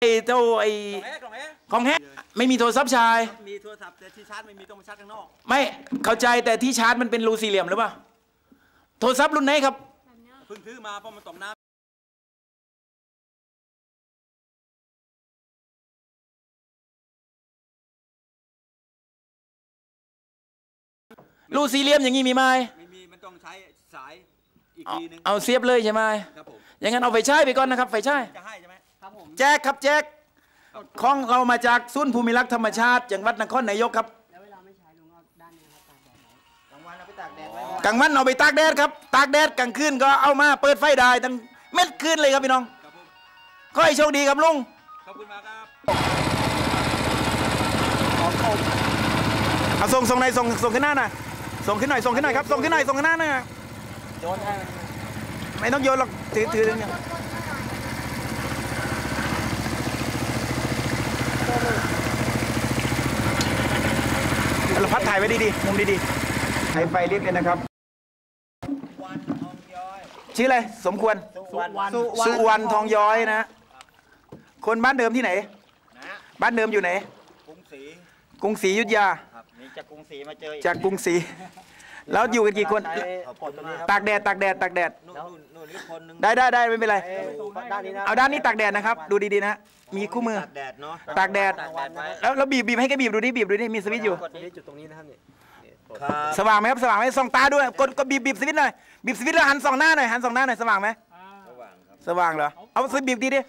ไอ้เจ้าไอ้กล่องแอร์กล่องแอร์ของแฮกไม่มีโทรศัพท์ชาย มีโทรศัพท์แต่ที่ชาร์จไม่มีต้องมาชาร์จข้างนอก ไม่เข้าใจแต่ที่ชาร์จมันเป็นรูสี่เหลี่ยมหรือเปล่า โทรศัพท์รุ่นไหนครับ เพิ่งซื้อมาเพราะมันตกน้รูสี่เหลี่ยมอย่างนี้มีไหมำไม่มี มันต้องใช้สายอีกเอาทีนึง เอาเสียบเลยใช่ไหมครับผมอย่างนั้นเอาไฟฉายไปก่อนนะครับไฟฉาย แจ็คครับแจ็คของเรามาจากศูนย์ภูมิรักษ์ธรรมชาติจังหวัดนครนายกครับแล้วเวลาไม่ใช้ลุงก็ด้านนี้ครับตากแดดไว้กลางวันเอาไปตากแดดไว้กลางวันเอาไปตากแดดครับ ตากแดดกลางคืนก็เอามาเปิดไฟได้ทั้งเม็ดคืนเลยครับพี่น้องครับผมขอให้โชคดีครับลุงขอบคุณมากครับเอาส่งส่งในอยส่งส่งขึ้นหน้าหน่อยส่งขึ้นหน่อยส่งขึ้นหน่อยครับส่งขึ้นหน่อยส่งขึ้นหน้าหน่อยโยนให้ไม่ต้องโยนหรอกถือถือเนี่ย เราพัดถ่ายไว้ดีๆมุมดีๆถ่ายไฟเรียกเลยนะครับวันทองย้อยชื่ออะไร สมควรสุวรรณสุวรรณทองย้อยนะ คนบ้านเดิมที่ไหนนะบ้านเดิมอยู่ไหน กรุงศรี กรุงศรีอยุธยาครับนี่ จากกรุงศรีมาเจออีจากกรุงศรีแล้วอยู่กันกี่คนขอบคุณมากตากแดดตากแดดตากแดด นู่นนู่นนู่นอีกคนนึงได้ได้ได้ไม่เป็นไรด้านนี้นะเอาด้านนี้ตากแดดนะครับ ดูดีๆนะ มีคู่มือ ตากแดดเนาะตากแดด ตากแดดไว้แล้วแล้วบีบบีบให้แกบีบดูดิบีบดูดิมีสวิตช์อยู่กดนี้จุดตรงนี้นะครับนี่ครับสว่างไหมครับสว่างไหมส่องตาด้วยกดกดบีบบีบสวิตช์หน่อยบีบสวิตช์แล้วหันส่องหน้าหน่อยหันส่องหน้าหน่อยสว่างไหมระหว่างครับสว่างเหรอเอาสวิตช์บีบดีดิ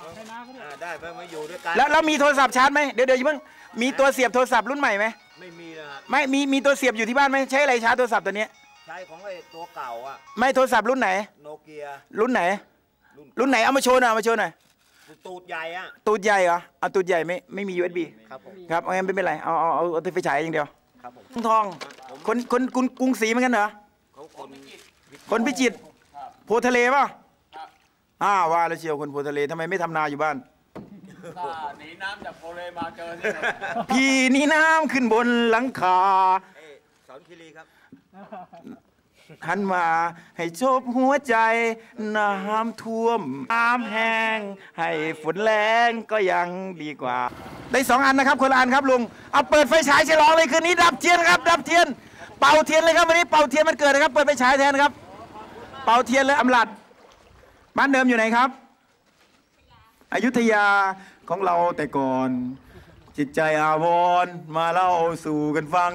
อ่าได้เพื่อมาอยู่ด้วยกันแล้วแล้วมีโทรศัพท์ชาร์จไหมเดี๋ยวเดี๋ยวอย่าเพิ่งมีตัวเสียบโทรศัพท์รุ่นใหม่ไหม ไม่มีนะครับไม่มีมีตัวเสียบอยู่ที่บ้านไหมใช้อะไรชาร์จโทรศัพท์ตัวเนี้ยใช้ของไอ้ตัวเก่าอะไม่โทรศัพท์รุ่นไหน โนเกียรุ่นไหนรุ่นรุ่นไหนเอามาโชว์หน่อยเอามาโชว์หน่อยตูดใหญ่อะตูดใหญ่เหรอเอาตูดใหญ่ไม่ไม่มี USB ครับผมครับเอางั้นไม่เป็นไรเอาเอาเอาเอาไฟฉายอย่างเดียวครับผมทองคนคนกรุงกรุงศรีเหมือนกันเหรอเขาคนคนพิจิตรโพทะเลป่ะอ่าว่าแล้วเชียวคนโพทะเลทำไมไม่ทำนาอยู่บ้าน ถ้าหนีน้ำจากโพเลมาเจอที่ไหนพี่นี่น้ำขึ้นบนหลังคาเอ้ยสอนคีรีครับ หันมาให้ชบหัวใจ น้ำท่วมน้ำแห้ง ให้ฝนแรงก็ยังดีกว่า ได้สองอันนะครับคนละอันครับลุงเอาเปิดไฟฉายฉลองเลยคืนนี้ดับเทียนครับ ดับเทียน เป่าเทียนเลยครับวันนี้เป่าเทียนมันเกิดนะครับ เปิดไฟฉายแทนครับ เป่าเทียนเลยอำลัดบ้านเดิมอยู่ไหนครับ อยุธยาของเราแต่ก่อน จิตใจอาวรณ์มาเล่าสู่กันฟัง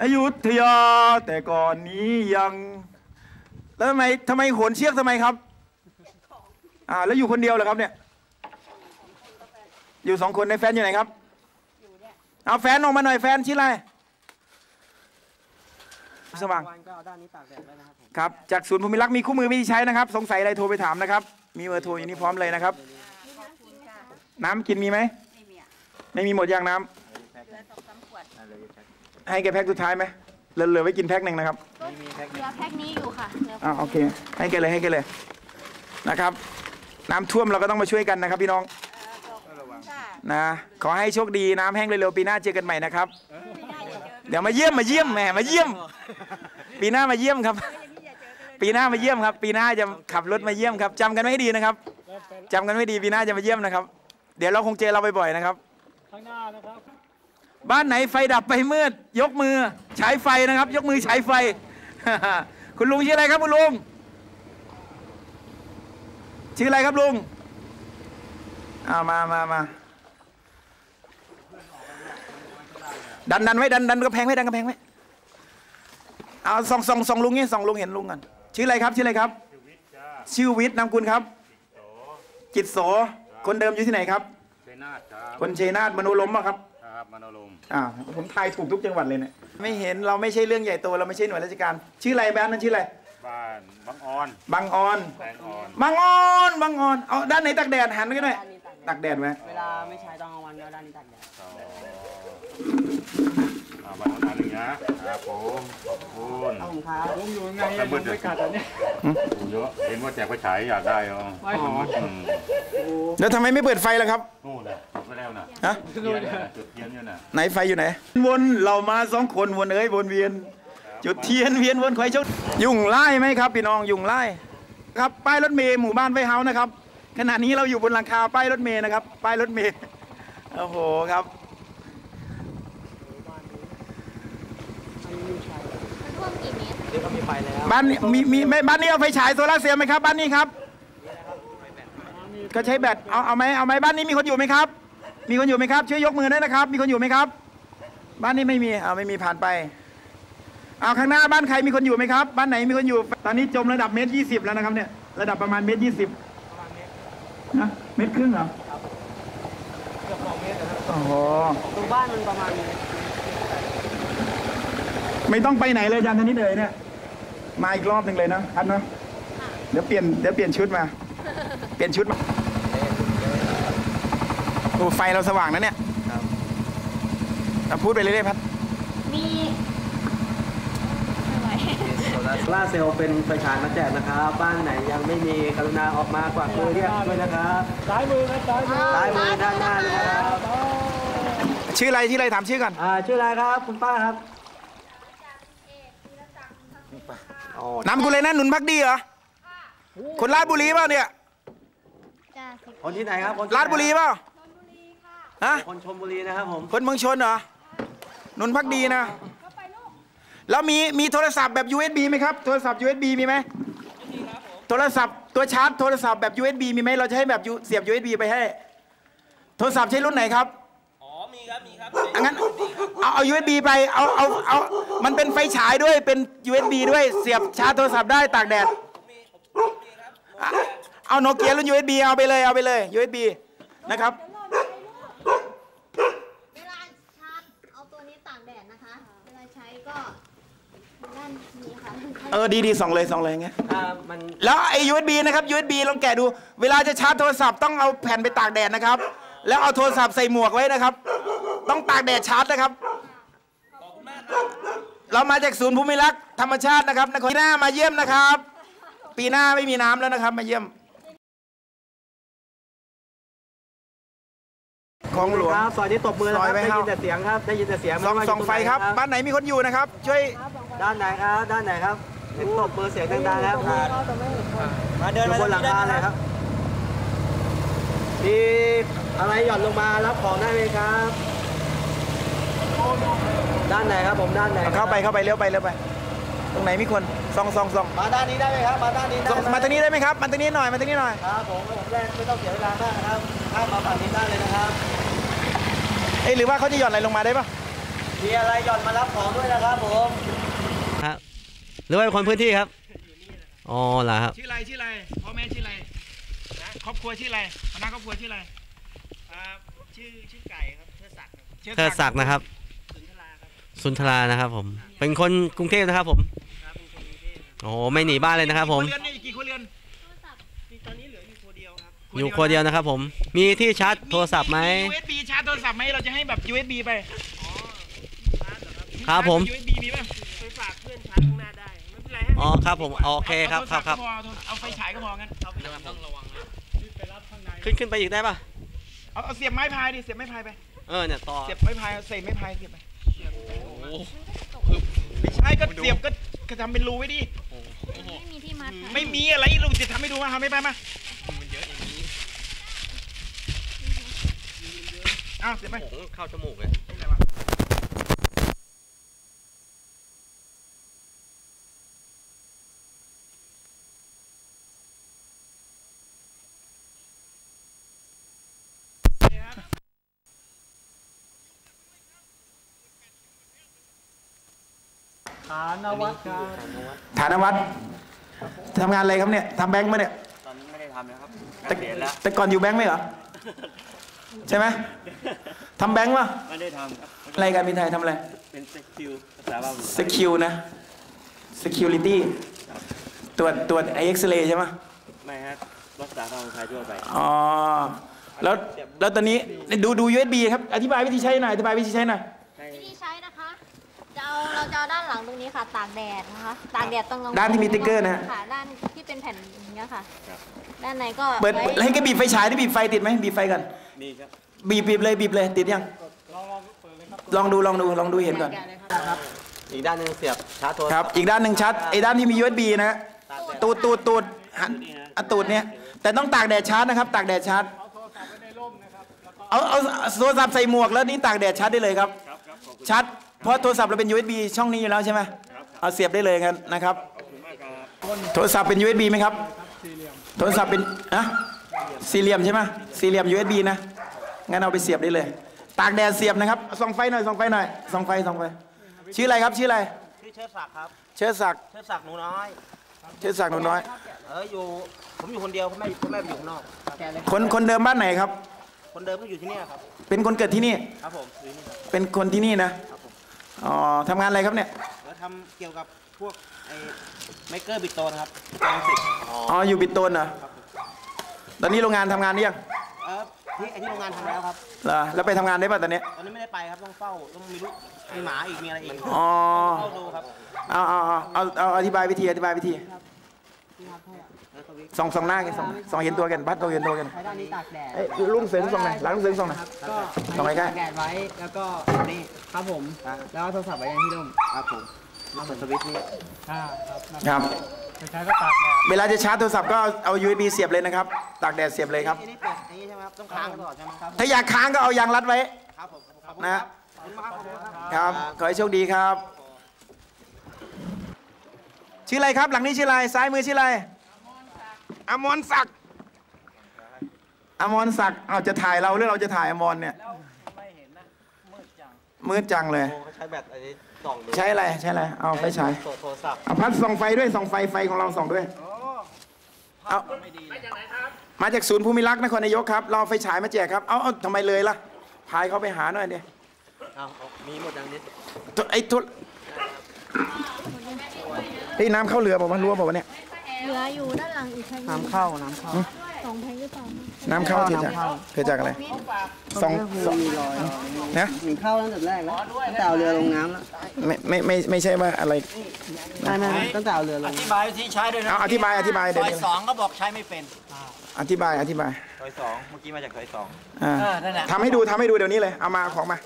อยุธยาแต่ก่อนนี้ยัง แล้วทำไมทำไมโหนเชือกทำไมครับอ่าแล้วอยู่คนเดียวเหรอครับเนี่ย อยู่สองคนในแฟนอยู่ไหนครับเอาแฟนออกมาหน่อยแฟนชื่ออะไรสว่างครับผมครับจากศูนย์ภูมิรักษ์มีคู่มือวิธีใช้นะครับ สงสัยอะไรโทรไปถามนะครับ มีเบอร์โทรอยู่นี่พร้อมเลยนะครับ น้ำกินมีไหมไม่มีอะไม่มีหมดยางน้ำเหลือสองสามขวดให้แกแพ็คสุดท้ายไหมเหลือเหลือไว้กินแพ็คหนึ่งนะครับเหลือแพ็คนี้อยู่ค่ะเหลืออ่าโอเคให้แกเลยให้แกเลยนะครับ น้ำท่วมเราก็ต้องมาช่วยกันนะครับ พี่น้องค่ะนะขอให้โชคดีน้ำแห้งเร็วๆปีหน้าเจอกันใหม่นะครับ ไม่ได้อย่าเจอเดี๋ยวมาเยี่ยมมาเยี่ยมแหมมาเยี่ยม ปีหน้ามาเยี่ยมครับอย่างนี้อย่าเจอกันเลยปีหน้ามาเยี่ยมครับ ปีหน้าจะขับรถมาเยี่ยมครับจำกันไว้ให้ดีนะครับจำกันไว้ดีปีหน้าจะมาเยี่ยมนะครับ เดี๋ยวเราคงเจอเราบ่อยๆนะครับ ข้างหน้านะครับ บ้านไหนไฟดับไปมืด ยกมือฉายไฟนะครับ ยกมือฉายไฟ คุณลุงชื่ออะไรครับคุณลุงชื่ออะไรครับลุงเอามามามาดันดันไว้ดันดันกระแพงไว้ดันกระแพงไว้เอาส่องส่องส่องลุงนี่ส่องลุงเห็นลุงกันชื่ออะไรครับ ชื่ออะไรครับ ชื่อวิทย์นามกุลครับ จิตโส คนเดิมอยู่ที่ไหนครับเชนาทครับคนเชยนาทมโนลมอะครับครับมโนลมอ่าผมทายถูกทุกจังหวัดเลยเนี่ยไม่เห็นเราไม่ใช่เรื่องใหญ่โตเราไม่ใช่หน่วยราชการ ชื่ออะไรบ้านนั้นชื่ออะไรบ้านบางออนบางออนแตงออนบางออนบางออนเอาด้านไหนตักแดดหันไปกันหน่อยด้านนี้ตากแดดตักแดดไหมเวลาไม่ใช้ตอนกลางวันก็เอาด้านนี้ตากแดดต่ออ่าบ้านน้องอันหนึ่ง นะครับผมขอบคุณเอาผมครับผมอยู่ไงยังไม่กัดอันนี้เยอะเห็นว่าแจกไฟฉายอยากได้เหรอไม่อืมแล้วทำไมไม่เปิดไฟล่ะครับนู่นนะจุดไปแล้วนะฮะเทียนเนี่ยนะจุดเทียนเนี่ยนะไหนไฟอยู่ไหน วนเรามาสองคนวนเอ้ยวนเวียน จุดเทียนเวียนวนไขว้เจ้ายุ่งไล่ไหมครับพี่น้องยุ่งไล่ครับป้ายรถเมล์หมู่บ้านไวเฮาส์นะครับขณะนี้เราอยู่บนหลังคาป้ายรถเมย์นะครับ ป้ายรถเมย์โอ้โหครับ มันท่วมกี่เมตร เดี๋ยวก็มีไฟแล้ว บ้านนี้มีมีไม่บ้านนี้เอาไฟฉายโซลาร์เซลล์ไหมครับ บ้านนี้ครับ ก็ใช้แบตเอาเอาไหมเอาไหมบ้านนี้มีคนอยู่ไหมครับ มีคนอยู่ไหมครับช่วยยกมือด้วยนะครับ มีคนอยู่ไหมครับ บ้านนี้ไม่มีเอาไม่มีผ่านไปเอาข้างหน้าบ้านใครมีคนอยู่ไหมครับ บ้านไหนมีคนอยู่ ตอนนี้จมระดับเมตรยี่สิบแล้วนะครับเนี่ยระดับประมาณเมตรยี่สิบนะเมตรครึ่งเหรอเกือบสองเมตรนะครับโอ้โหตรงบ้านมันประมาณไม่ต้องไปไหนเลยอาจารย์ธนิดเลยเนี่ย มาอีกรอบหนึ่งเลยนะทันเนาะเดี๋ยวเปลี่ยนเดี๋ยวเปลี่ยนชุดมา เปลี่ยนชุดมาโอ้ไฟเราสว่างนะเนี่ยครับเอาพูดไปเรื่อยๆพัดมีไม่ไหวโซลาร์โซล่าร์เซลล์เป็นไฟฉายมาแจกนะครับ บ้านไหนยังไม่มีกรุณาออกมากวักมือเรียกด้วยนะครับซ้ายมือครับซ้ายมือซ้ายมือด้านหน้าเลยนะครับชื่ออะไรชื่ออะไรถามชื่อก่อนอ่าชื่ออะไรครับ คุณป้าครับอ๋อ นามกุลเลยนะหนุนพักดีเหรอคนราชบุรีเปล่าเนี่ยจ้าสิบคนที่ไหนครับคนที่ไหนราชบุรีเปล่าฮะคนชลบุรีนะครับผมคนเมืองชนเหรอหนุนพักดีนะแล้วมีมีโทรศัพท์แบบ USB ไหมครับโทรศัพท์ USB มีไหมโทรศัพท์ตัวชาร์จโทรศัพท์แบบ USB มีไหมเราจะให้แบบ U- เสียบ USB ไปให้ โทรศัพท์ใช้รุ่นไหนครับ งั้นเอาเอา USB ไปเอาเอาเอามันเป็นไฟฉายด้วยเป็น USB ด้วยเสียบชาร์จโทรศัพท์ได้ตากแดดอะเอาโนเกียรุ่น USB เอาไปเลยเอาไปเลย USB นะครับเวลาชาร์จเอาตัวนี้ตากแดดนะคะเวลาใช้ก็ด้านนี้ค่ะเออดีดีส่องเลยส่องเลยอย่างเงี้ยอ่ามันแล้วไอ้ USB นะครับ USB ลองแกะดู เวลาจะชาร์จโทรศัพท์ต้องเอาแผ่นไปตากแดดนะครับ แล้วเอาโทรศัพท์ใส่หมวกไว้นะครับ ต้องตากแดดชาร์จนะครับ เรามาจากศูนย์ภูมิรักษ์ธรรมชาตินะครับนครปีหน้ามาเยี่ยมนะครับ ปีหน้าไม่มีน้ำแล้วนะครับ มาเยี่ยม ของหลวงครับซอยนี้ตบมือนะคซรัอยบไว้ได้ครับ ยินแต่เสียงครับ ได้ยินแต่เสียงส่องม่ว่าส่องยู่ไฟตงหนครับ บ้านไหนมีคนอยู่นะครับ ช่วยด้านไหนครับ ด้านไหนครับเห็นตบมือเสียงดังๆครับมาเดินอยู่มาบนหลังคาเลยครับมีอะไรหย่อนลงมารับของได้ไหมครับ ด้านไหนครับผมด้านไหนครับเข้าไปเข้าไปเลี้ยวไปเลี้ยวไป ตรงไหนมีคนส่องส่องส่องมาด้านนี้ได้ไหมครับมาด้านนี้ได้ส่องไหมาทางนี้ได้ไหมครับมาทางนี้หน่อยมาทางนี้หน่อยครับผมผมแรกไม่ต้องเสียเวลามากนะครับข้ามมาฝั่งนี้ได้เลยนะครับเอ้ยหรือว่าเขาจะหย่อนอะไรลงมาได้ปะมีอะไรหย่อนมารับของด้วยนะครับผมครับหรือว่าเป็นคนพื้นที่ครับอ๋อเหรอครับชื่ออะไรชื่ออะไรพ่อแม่ชื่ออะไรครอบครัวชื่ออะไรคณะครอบครัวชื่ออะไรชื่อชื่อไก่ครับเชื่อศักดิ์ครับเทิดศักดิ์นะครับสุนทราครับ สุนทรานะครับผม เป็นคนกรุงเทพนะครับผมครับเป็นคนกรุงเทพครับโอ้โหไม่หนีบ้านเลยนะครับ ผมกี่เรือนนี่กี่ครัวเรือนนี่ตอนนี้เหลืออยู่คนเดียวครับอยู่คนเดียวนะครับ ผม มีที่ชาร์จโทรศัพท์ไหม มี USB ชาร์จโทรศัพท์ไหมเราจะให้แบบ USB ไปชาร์จเหรอครับครับผม ชาร์จ USB มีป่ะไปฝากเพื่อนชาร์จข้างหน้าได้ไม่เป็นไรให้อ๋อครับผมโอเคครับครับครับ เอาโทศัพท์ก็พอเอาไฟฉายก็พองั้นเอาไปต้องระวังนะขึ้นขึ้นไปอีกได้ป่ะ เอาเอาเสียบไม้พายดิเสียบไม้พายไป เออเนี่ยต่อ เสียบไม้พายใส่ไม้พายเสียบไป ไม่ใช่ก็เสียบก็ก็ทำเป็นรูไว้ดิ ไม่มีที่มัดค่ะไม่มีอะไรลุงจะทำให้ดูมาทำไม่ไปมาอ้าวเสียบไปโอ้โหเข้าจมูกเลย ฐานวัฒน์ทำงานอะไรครับเนี่ยทำแบงค์มาเนี่ยตอนนี้ไม่ได้ทำแล้วครับแต่เสียแล้วแต่ก่อนอยู่แบงค์ไหมเหรอใช่ไหมทำแบงค์วะไม่ได้ทำครับอะไรการบินไทยทำอะไรเป็นเซ็กซิลภาษาบาลี secure นะ security ตรวจตรวจไอเอ็กซเรย์ใช่ไหมไม่ฮะรักษาความปลอดภัยทั่วไปอ๋อแล้วแล้วตอนนี้ดูดู USB ครับ อธิบายวิธีใช้หน่อยอธิบายวิธีใช้หน่อย วิธีใช้นะคะ จะ เอาเราจะเอาด้านหลังตรงนี้ค่ะ ตากแดดนะคะ ตากแดดตรงกลางด้านที่มีติ๊กเกอร์นะฮะ ค่ะ ด้านที่เป็นแผ่นอย่างเงี้ยค่ะด้านในก็เปิดไว้ให้แกบีบไฟฉายได้บีบไฟติดไหมบีบไฟก่อนมีครับบีบบีบเลยบีบเลยติดยังลองดูลองดูลองดูเห็นก่อนแกะเลยค่ะอีกด้านหนึงเสียบชาร์จโทรครับอีกด้านหนึ่งชัดไอ้ด้านที่มี USB นะฮะตูดตูดตูดหันอะตูดเนี้ยแต่ต้องตากแดดชาร์จนะครับ ตากแดดชาร์จเอาเอาโทรศัพท์ใส่หมวกแล้วนี่ตากแดดชาร์จได้เลยครับ ชาร์จ เพราะโทรศัพท์เราเป็น USB ช่องนี้อยู่แล้วใช่ไหมเอาเสียบได้เลยกันนะครับ โทรศัพท์เป็น USB ไหมครับ โทรศัพท์เป็นอะสี่เหลี่ยมใช่ไหมสี่เหลี่ยม USB นะงั้นเอาไปเสียบได้เลย ตากแดดเสียบนะครับส่องไฟหน่อยส่องไฟหน่อยส่องไฟส่องไฟชื่ออะไรครับชื่ออะไรชื่อเชิดศักดิ์ครับเชิดศักดิ์เชิดศักดิ์หนูน้อยเชิดศักดิ์หนูน้อยเอออยู่ผมอยู่คนเดียวพ่อแม่พ่อแม่ไปอยู่ข้างนอกคนคนเดิมบ้านไหนครับ คนเดิมก็อยู่ที่เนี่ยครับเป็นคนเกิดที่นี่ครับผมอยู่นี่ครับเป็นคนที่นี่นะ อ๋อทำงานอะไรครับเนี่ยแล้วทำเกี่ยวกับพวกไอ้เมกเกอร์บิดโตนะครับกองสิบอ๋ออยู่บิดโตนเหรอตอนนี้โรงงานทำงานหรือยังเออที่ไอ้ที่โรงงานทำแล้วครับเหรอแล้วไปทำงานได้ป่ะตอนนี้ตอนนี้ไม่ได้ไปครับต้องเฝ้าต้องมีลูกมีหมาอีกมีอะไรอีกอ๋อเฝ้าดูครับเอาเอาเอาเอาเอาอธิบายวิธีอธิบายวิธีแล้วก็วิ ส่องส่องหน้ากันส่องส่องเห็นตัวกันบัดตัวเห็นตัวกันใช้ด้านนี้ตากแดดเอ้ยลุงเสริงส่องหน่อยหลังลุงเสริงส่องหน่อยก็ส่องใกล้ๆตากแดดไว้แล้วก็นี่ครับผมแล้วก็โทรศัพท์ไว้ยังที่ร่มครับผมนอกจากสวิตช์นี่ครับเวลาจะชาร์จโทรศัพท์ก็เอา USB เสียบเลยนะครับ ตากแดดเสียบเลยครับอันนี้เปิดอย่างนี้ใช่ไหมครับต้องค้างตลอดใช่ไหมครับถ้าอยากค้างก็เอายางรัดไว้ครับผมขอบคุณนะครับขอบคุณมากครับขอบคุณครับครับขอให้โชคดีครับ ชื่ออะไรครับ หลังนี้ชื่ออะไรซ้ายมือชื่ออะไรอ มรศักดิ์อมรศักดิ์เอาจะถ่ายเราหรือเราจะถ่ายอมรเนี่ยมืดจังเลยใช้แบตอันนี้ส่องดูใช้อะไรใช้อะไรเอาไฟฉายโทรศัพท์เอาพัดส่องไฟด้วยส่องไฟไฟของเราส่องด้วยเอามาจากศูนย์ภูมิรักษ์นครนายกครับเราเอาไฟฉายมาแจกครับเอาเอาทำไมเลยล่ะพายเขาไปหาหน่อยเดียเอาเอามีหมดอย่างนี้ไอ้ทุเฮ้ยน้ำเข้าเรือบอกว่าวะรั้วบอกว่าวะเนี่ย เหลืออยู่ด้านหลังอีกใช่ไหมน้ำเข้าน้ำเข้าสองแพงหรือเปล่าน้ำเข้าเกิดจากน้ำเข้าเกิดจากอะไรสองสองมีรอยนะมีเข้าตั้งแต่แรกแล้วตั้งแต่เอาเรือลงน้ำแล้วไม่ไม่ไม่ไม่ใช่ว่าอะไรไม่ไม่ไม่ตั้งแต่เอาเรือลองธิบายวิธีใช้ด้วยนะเอาอธิบายอธิบายซเดี๋ยวอยเดี๋ยวสองก็บอกใช้ไม่เป็นอธิบายอธิบายซอยสองเมื่อกี้มาจากซอยสองอ่าเออนั่นแหละทำให้ดูทำให้ดูเดี๋ยวนี้เลยเอามาของมา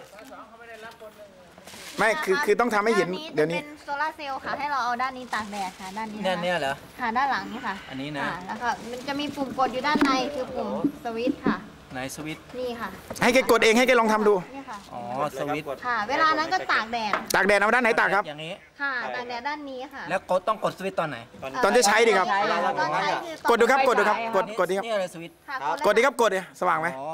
ไม่คือคือต้องทำให้เห็นเดี๋ยวนี้จะเป็นโซลาร์เซลล์ค่ะ ให้เราเอาด้านนี้ตากแดดค่ะ ด้านนี้เนี่ยเนี่ยเหรอ ค่ะ ด้านหลังนี่ค่ะอันนี้นะ ค่แล้วก็มันจะมีปุ่มกดอยู่ด้านในคือปุ่มสวิตช์ค่ะ ไหนสวิตช์นี่ค่ะให้แกกดเองให้แกลองทำดู นี่ค่ะ อ๋อสวิตช์ค่ะ เวลานั้นก็ตากแดด ตากแดดเอาด้านไหนตากครับ อย่างนี้ ค่ะ ตากแดดด้านนี้ค่ะแล้วกดต้องกดสวิตช์ตอนไหนตอนจะใช้ดิครับ ใช่แล้วตอนใช้คือตอนกดดูครับกดดูครับ กดกดดิครับ นี่อะไรสวิตช์ค่ะกดดิครับกดดิสว่างไหม อ๋อ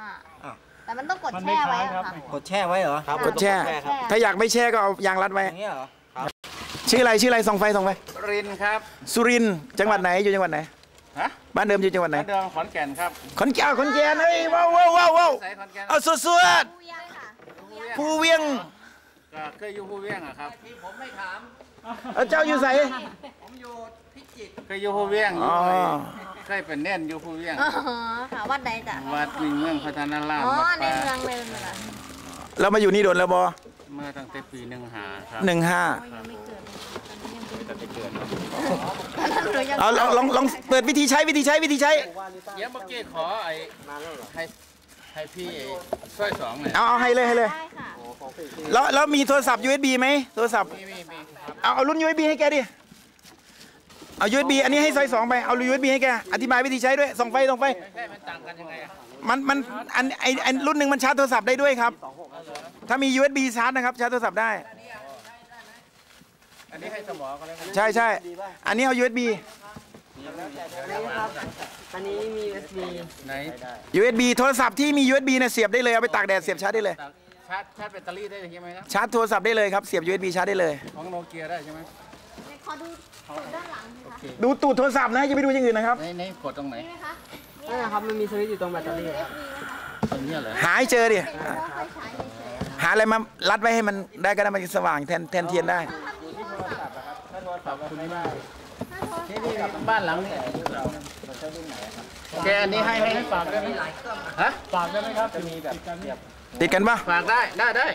อ่า อะ แต่มันต้องกดแช่ไว้อะค่ะ กดแช่ไว้เหรอครับกดแช่ถ้าอยากไม่แช่ก็เอายางรัดไว้ อย่างเงี้ยเหรอชื่ออะไรชื่ออะไรส่องไฟส่องไฟ รินครับ สุรินทร์จังหวัดไหนอยู่จังหวัดไหน ฮะบ้านเดิมอยู่จังหวัดไหน เดิมขอนแก่นครับขอนแก่นขอนแก่นเฮ้ยว้าวว้าวว้าวว้าวใส่ขอนแก่นเอาสวดสวดผู้ยังค่ะผู้เวียงก็เคยอยู่ภูเวียงอะครับ เอาเจ้าอยู่ใส่เคยอยู่ภูเวียงออ๋ยู่อไอ้ เคยเป็นเน่นอยู่ภูเวียงอ๋อค่ะวัดใดจ้ะวัดมิ่งเมืองพัฒนารามอ๋อวัดในป่าเมืองเลยเหรอเรามาอยู่นี่โดนแล้วบอเมื่อตั้งแต่ปีหนึ่งหาครับหนึ่งห้ายังไม่เกิดตั้งแต่เกิดหนูยังเอาลองลองลองเปิดวิธีใช้วิธีใช้วิธีใช้ เดี๋ยวเมื่อกี้ขอไอ้ให้ให้พี่ช่วยสองหน่อยเอาเอาให้เลยให้เลยได้ค่ะแล้วแล้วมีโทรศัพท์ USB ไหมโทรศัพท์มีมีมีครับเอาเอารุ่น USB ให้แกดิ เอา USB อันนี้ให้ซอยสองไป เอา USB ให้แก อธิบายวิธีใช้ด้วยส่องไฟส่องไฟไม่ใช่มันต่างกันยังไงอะมันมันอันไอไอรุ่นหนึ่งมันชาร์จโทรศัพท์ได้ด้วยครับ ถ้ามี USB ชาร์จนะครับ ชาร์จโทรศัพท์ได้ อันนี้ให้สมอเขาแล้วกันใช่ใช่ อันนี้เอา USB อันนี้มี USB ไหน USB โทรศัพท์ที่มี USB เนี่ยเสียบได้เลย เอาไปตากแดดเสียบชาร์จได้เลย ชาร์จชาร์จแบตเตอรี่ได้ใช่ไหมครับ ชาร์จโทรศัพท์ได้เลยครับ เสียบ USB ชาร์จได้เลย ของโนเกียได้ใช่ไหม ขอดูด้านหลังสิคะดูตูดโทรศัพท์นะอย่าไปดูอย่างอื่นนะครับในในกดตรงไหนนี่ไหมคะนั่นนะครับมันมีสวิตช์อยู่ตรงแบตเตอรี่ครับตรงเนี้ยเหรอหาให้เจอดิเป็นเพราะไฟฉายเฉยๆหาอะไรมารัดไว้ให้มันได้ก็ได้มันสว่างแทนแทนเทียนได้ขอบคุณมากนี่นี่บ้านหลังนี้แกอันนี้ให้ให้ฝากได้ไหมฮะ ติดกันปะฝากได้ได้ได้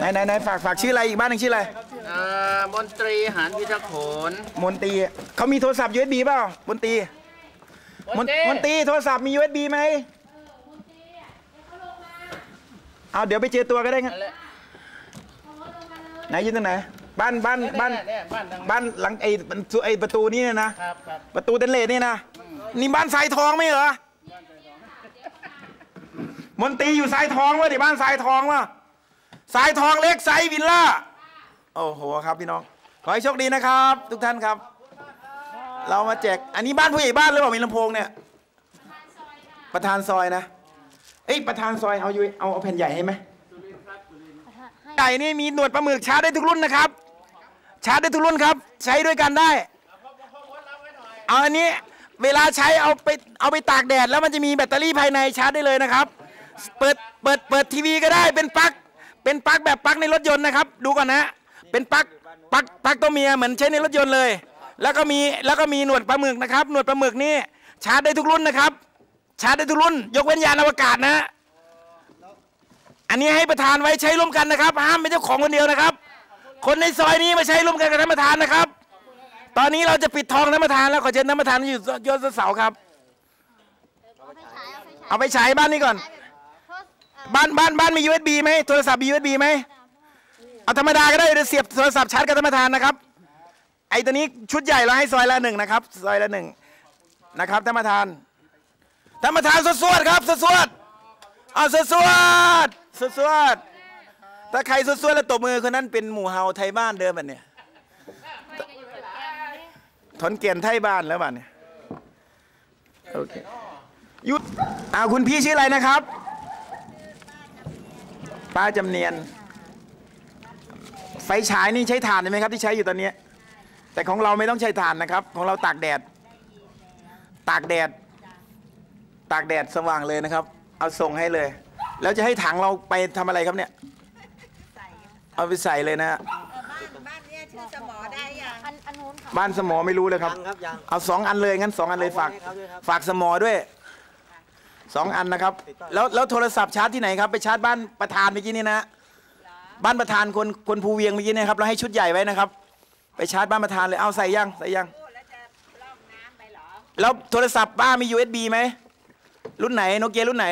ไหนไหนไหนฝากฝากชื่ออะไรอีกบ้านหนึ่งชื่ออะไรเอ่อมนตรีหานพิทักษ์ผลมนตรีเขามีโทรศัพท์ USB เปล่ามนตรีมนมนตรีโทรศัพท์มี USB ไหมเอาเดี๋ยวไปเจอตัวก็ได้งั้นนั่นแหละไหนอยืนตรงไหนบ้านบ้านบ้านเนี่ยบ้านทางบ้านหลังไอ้ไอ้ประตูนี่เนี่ยนะครับครับประตูเตนเลสนี่นะนี่บ้านสายทองไหมเหรอ มนตรีอยู่สายทองวะดิบ้านสายทองวะสายทองเล็กไซวิลล่าโอ้โหครับพี่น้อง ขอให้โชคดีนะครับ ทุกท่านครับ เรามาแจกอันนี้บ้านผู้ใหญ่บ้านหรือเปล่ามีลำโพงเนี่ยประธานซอยนะเอ้ยประธานซอยเอาอยู่เอาเอาแผ่นใหญ่ให้ไหมใหญ่นี่มีหนวดปลาหมึกชาร์จได้ทุกรุ่นนะครับ ชาร์จได้ทุกรุ่นครับ ใช้ด้วยกันได้เอาอันนี้เวลาใช้เอาไปเอาไปตากแดดแล้วมันจะมีแบตเตอรี่ภายในชาร์จได้เลยนะครับ เปิดเปิดเปิดทีวีก็ได้เป็นปลั๊กเป็นปลั๊กแบบปลั๊กในรถยนต์นะครับ ดูก่อนนะเป็นปลั๊กปลั๊กปลั๊กตัวเมียเหมือนใช้ในรถยนต์เลย แล้วก็มีแล้วก็มีหนวดปลาหมึกนะครับหนวดปลาหมึกนี่ชาร์จได้ทุกรุ่นนะครับ ชาร์จได้ทุกรุ่น ยกเว้นยานอวกาศนะ อันนี้ให้ประธานไว้ใช้ร่วมกันนะครับ ห้ามเป็นเจ้าของคนเดียวนะครับ คนในซอยนี้มาใช้ร่วมกันกับท่านประธานนะครับ ตอนนี้เราจะปิดทองท่านประธานแล้วขอเชิญท่านประธานอยู่ยอดเสาครับ เอาไปฉายเอาไปฉายเอาไปฉายบ้านนี้ก่อน บ้านบ้านบ้านมี USB ไหมโทรศัพท์มี USB ไหมเอาธรรมดาก็ได้เดี๋ยวเสียบโทรศัพท์ชาร์จกับท่านประธานนะครับ ไอ้ตัวนี้ชุดใหญ่เราให้ซอยละหนึ่งนะครับ ซอยละหนึ่งนะครับท่านประธานท่านประธานสวดครับสวดเอาสวดๆสวดถ้าใครสวดๆแล้วตบมือคนนั้นเป็นหมู่เฮาไทยบ้านเดิมแบบเนี้ยทนเกียนไทยบ้านแล้วบ้านเนี่ยโอเคหยุดอ้าคุณพี่ชื่ออะไรนะครับ ป้าจำเนียน ไฟฉายนี่ใช้ถ่านใช่ไหมครับ ที่ใช้อยู่ตอนนี้ แต่ของเราไม่ต้องใช้ถ่านนะครับ ของเราตากแดด ตากแดด ตากแดดสว่างเลยนะครับ เอาส่งให้เลย แล้วจะให้ถังเราไปทำอะไรครับเนี่ย เอาไปใส่เลยนะฮะบ้านเนี่ยชื่อสมอได้ยังอันอันนู้นค่ะบ้านสมอไม่รู้เลยครับยังครับยังเอาสองอันเลยงั้นสองอันเลยฝากเอาไว้ให้เขาด้วยครับฝากสมอด้วย สองอันนะครับ แล้วแล้วโทรศัพท์ชาร์จที่ไหนครับ ไปชาร์จบ้านประธานเมื่อกี้นี่นะบ้านประธานคนคนภูเวียงเมื่อกี้เนะครับเราให้ชุดใหญ่ไว้นะครับ ไปชาร์จบ้านประธานเลยเอาใส่ยังใส่ยังพูดแล้วจะล่องน้ำไปเหรอแล้วโทรศัพท์บ้านมี USB ไหมรุ่นไหนโนเกียรุ่นไหน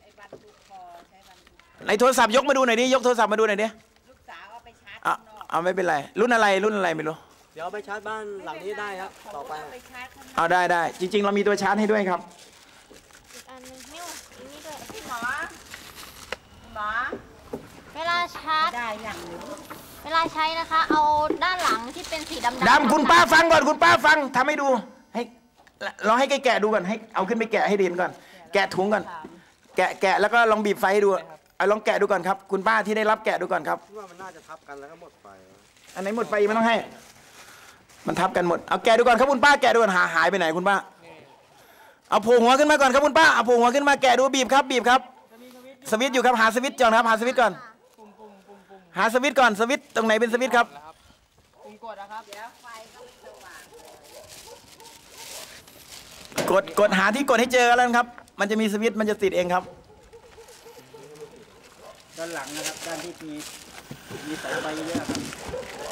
ไอ้บันทุกคอใช้บันทุกในโทรศัพท์ยกมาดูหน่อยดิยกโทรศัพท์มาดูหน่อยดิลูกสาวเอาไปชาร์จเอาข้างนอกเอาไม่เป็นไร รุ่นอะไรรุ่นอะไรไม่รู้เดี๋ยวเอาไปชาร์จบ้านหลังนี้ได้ครับต่อไปเอาไปชาร์จข้างนอกเอาได้ได้จริง ๆ เรามีตัวชาร์จให้ด้วยครับ อีกอันหนึงนิ้วอีกนี่ด้วยพี่หมอหมอเวลาชาร์จได้อย่างหนึ่งเวลาใช้นะคะ เอาด้านหลังที่เป็นสีดำๆดำคุณป้าฟังก่อนคุณป้าฟังทำให้ดู ให้เราให้แกแกะดูก่อนให้เอาขึ้นไปแกะให้เรียนก่อน แกะถุงก่อน แกะแกะแล้วก็ลองบีบไฟให้ดูเอาลองแกะดูก่อนครับ คุณป้าที่ได้รับแกะดูก่อนครับคิดว่ามันน่าจะทับกันแล้วก็หมดไฟอันไหนหมดไฟไม่ต้องให้ มันทับกันหมดเอาแกะดูก่อนครับคุณป้าแกะดูก่อนหาหายไปไหนคุณป้า เอาโผล่หัวขึ้นมาก่อนครับคุณป้าเอาโผล่หัวขึ้นมาแกะดูบีบครับบีบครับ สวิตช์อยู่ครับหาสวิตช์ก่อนครับหาสวิตช์ก่อน หาสวิตช์ก่อนสวิตช์ตรงไหนเป็นสวิตช์ครับปุ่มกดนะครับกดกดหาที่กดให้เจอแล้วกันครับ มันจะมีสวิตช์มันจะติดเองครับ ด้านหลังนะครับด้านที่มีมีสายไฟเยอะๆครับ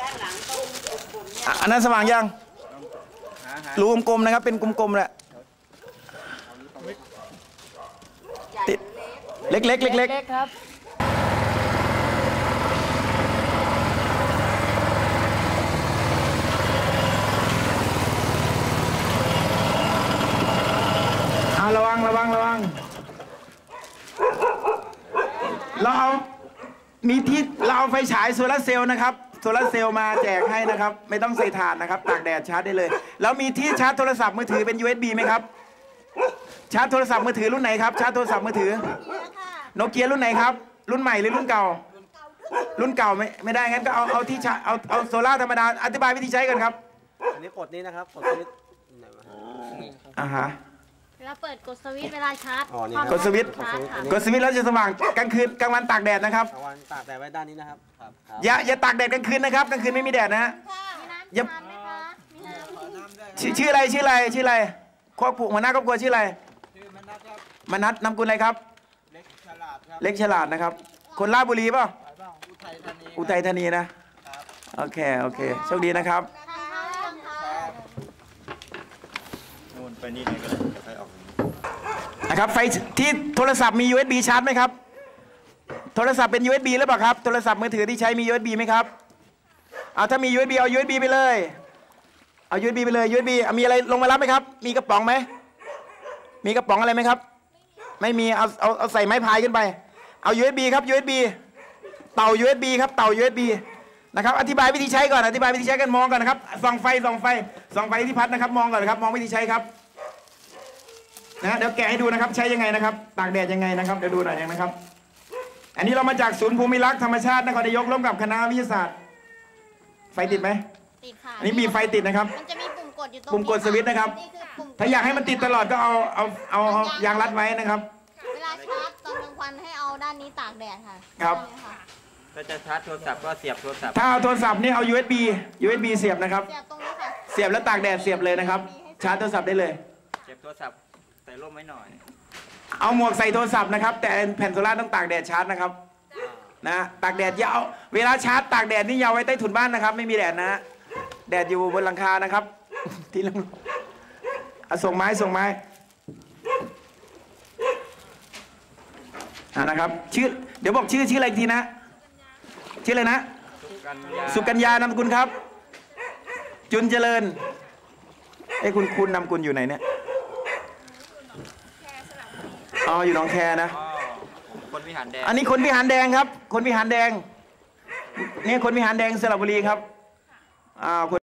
ด้านหลังตรงปุ่มๆเนี่ยอะอันนั้นสว่างยังหาหารูกลมๆนะครับเป็นกลมๆแหละ ติดเล็กๆเล็กเล็กครับๆเอาระวังระวังระวังเราเอามีที่เราเอาไฟฉายโซลาร์เซลล์นะครับโซลาร์เซลล์มาแจกให้นะครับ ไม่ต้องใส่ถ่านนะครับตากแดดชาร์จได้เลย แล้วมีที่ชาร์จโทรศัพท์มือถือเป็น USB ไหมครับ ชาร์จโทรศัพท์มือถือรุ่นไหนครับชาร์จโทรศัพท์มือถือโนเกียรุ่นไหนครับ รุ่นใหม่หรือรุ่นเก่า รุ่นเก่าไม่ไม่ได้งั้นก็เอาเอาที่ชาเอาเอาโซล่าร์ธรรมดาอธิบายวิธีใช้กันครับอันนี้กดนี้นะครับกดสวิตช์ไหนวะอ่าฮะเวลาเปิดกดสวิตช์เวลาชาร์จอ๋อนี่ความกดสวิตช์ชาร์จค่ะกดสวิตช์แล้วจะสว่างกลางคืนกลางวันตากแดดนะครับตะวันตากแดดไว้ด้านนี้นะครับครับครับอย่าอย่าตากแดดกลางคืนนะครับกลางคืนไม่มีแดดนะฮะมีน้ำอย่าทานไหมคะมีน้ำชื่อชื่ออะไรชื่ออะไรชื่ออะไรครอบครัวหัวหน้าครอบครัวชื่ออะไร มนัทนำกุลอะไรครับ เล็กฉลาดครับเล็กฉลาดนะครับ คนราชบุรีเปล่าอุทัยธานีนะโอเคโอเคโชคดีนะครับทานข้าวยังคะนู่นไปนี่เลยก็ได้ใครออกนะครับไฟที่โทรศัพท์มี USB ชาร์จไหมครับ โทรศัพท์เป็น USB หรือเปล่าครับโทรศัพท์มือถือที่ใช้มี USB ไหมครับเอาถ้ามี USB เอา USB ไปเลยเอา USB ไปเลย USB อะมีอะไรลงมารับไหมครับ มีกระป๋องไหมมมีกระป๋องอะไรไหมครับ ไม่มีเอาเอาเอาใส่ไม้พายขึ้นไป เอา USB ครับ USB เต่า USB ครับ เต่า USB นะครับอธิบายวิธีใช้ก่อนอธิบายวิธีใช้กันมองก่อนนะครับส่องไฟส่องไฟส่องไฟที่พัดนะครับ มองก่อนนะครับ มองวิธีใช้ครับนะฮะเดี๋ยวแกะให้ดูนะครับ ใช้ยังไงนะครับ ตากแดดยังไงนะครับเดี๋ยวดูหน่อยนะครับ อันนี้เรามาจากศูนย์ภูมิรักษ์ธรรมชาตินครนายกร่วมกับคณะวิทยาศาสตร์ ไฟติดไหมติดค่ะอันนี้มีไฟติดนะครับ มันจะมีปุ่มก ดอยู่ตรงปุ่มกดสวิตช์นะครับนี่คือปุ่มถ้าอยากให้มันติดตลอดก็เอาเอาเอาเอายางรัดไว้นะครับ เวลาชาร์จตอนกลางวันให้เอาด้านนี้ตากแดดค่ะครับ นี่ค่ะถ้าจะชาร์จโทรศัพท์ก็เสียบโทรศัพท์ ถ้าเอาโทรศัพท์นี่เอา USB USB เสียบนะครับ เสียบตรงนี้ค่ะ เสียบแล้วตากแดดเสียบเลยนะครับ ชาร์จโทรศัพท์ได้เลย เสียบโทรศัพท์ใส่ร่มไว้หน่อย เอาหมวกใส่โทรศัพท์นะครับ แต่แผ่นโซล่าร์ต้องตากแดดชาร์จนะครับนะตากแดดอยาวเวลาชาร์จตากแดดนี่อยาวไว้ใต้ถุนบ้านนะครับ ไม่มีแดดนะแดดอยู่บนหลังคานะครับ ที่ลงเอาส่งไม้ส่งไม้อ่านะครับชื่อเดี๋ยวบอกชื่อชื่ออะไรอีกทีนะ ชื่ออะไรนะกันยาสุกัญญานามสกุลครับ จุนเจริญเอ้ยคุณคุณนามสกุลอยู่ไหนเนี่ยอ๋ออยู่หนองแคนะอ๋อคนวิหารแดง อันนี้คนวิหารแดงครับ คนวิหารแดง นี่คนวิหารแดงสระบุรีครับอ่าคน